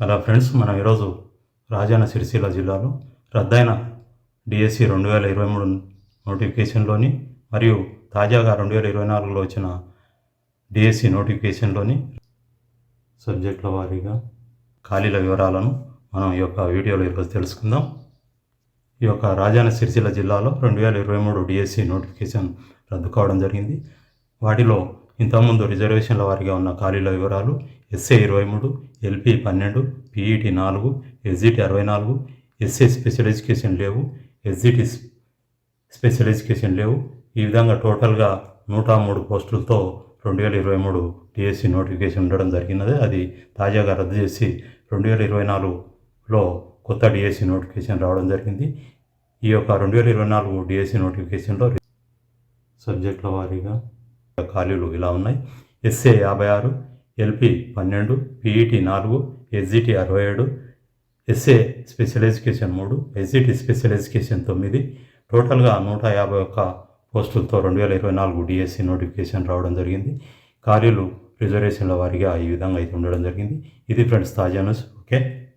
అలా ఫ్రెండ్స్ మనం ఈరోజు రాజాన సిరిసిల్ల జిల్లాలో రద్దయిన డిఎస్సి రెండు వేల ఇరవై మూడు నోటిఫికేషన్లోని మరియు తాజాగా రెండు వేల ఇరవై నాలుగులో వచ్చిన డిఎస్సి నోటిఫికేషన్లోని సబ్జెక్టుల వారీగా ఖాళీల వివరాలను మనం ఈ యొక్క వీడియోలో ఈరోజు తెలుసుకుందాం. ఈ యొక్క రాజాన సిరిసిల్ల జిల్లాలో రెండు వేల ఇరవై మూడు డిఎస్సి నోటిఫికేషన్ రద్దు కావడం జరిగింది. వాటిలో ఇంతకుముందు రిజర్వేషన్ల వారిగా ఉన్న ఖాళీల వివరాలు ఎస్ఏ ఇరవై మూడు ఎల్పి పన్నెండు పీఈటీ నాలుగు ఎస్జిటి అరవై నాలుగు ఎస్ఏ స్పెషల్ ఎడ్యుకేషన్ లేవు ఎస్జిటి స్పెషల్ ఎడ్యుకేషన్ లేవు. ఈ విధంగా టోటల్గా నూట మూడు పోస్టులతో రెండు వేల ఇరవై మూడు డిఎస్సి నోటిఫికేషన్ ఉండడం జరిగినది. అది తాజాగా రద్దు చేసి రెండు వేల ఇరవై నాలుగులో కొత్త డిఎస్సి నోటిఫికేషన్ రావడం జరిగింది. ఈ యొక్క రెండు వేల ఇరవై నాలుగు డిఎస్సి నోటిఫికేషన్లో సబ్జెక్టుల వారీగా ఖాళీలు ఇలా ఉన్నాయి. ఎస్ఏ యాభై ఆరు ఎల్పి పన్నెండు పీఈటీ నాలుగు ఎస్జిటి అరవై ఏడు ఎస్ఏ స్పెషల్ ఎడ్యుకేషన్ మూడు ఎస్జిటి స్పెషల్ ఎడ్యుకేషన్ తొమ్మిది. టోటల్గా నూట యాభై ఒక్క పోస్టులతో రెండు వేల ఇరవై నాలుగు డిఎస్సి నోటిఫికేషన్ రావడం జరిగింది. ఖాళీలు రిజర్వేషన్ల వారిగా ఈ విధంగా అయితే ఉండడం జరిగింది. ఇది ఫ్రెండ్స్ తాజా న్యూస్. ఓకే.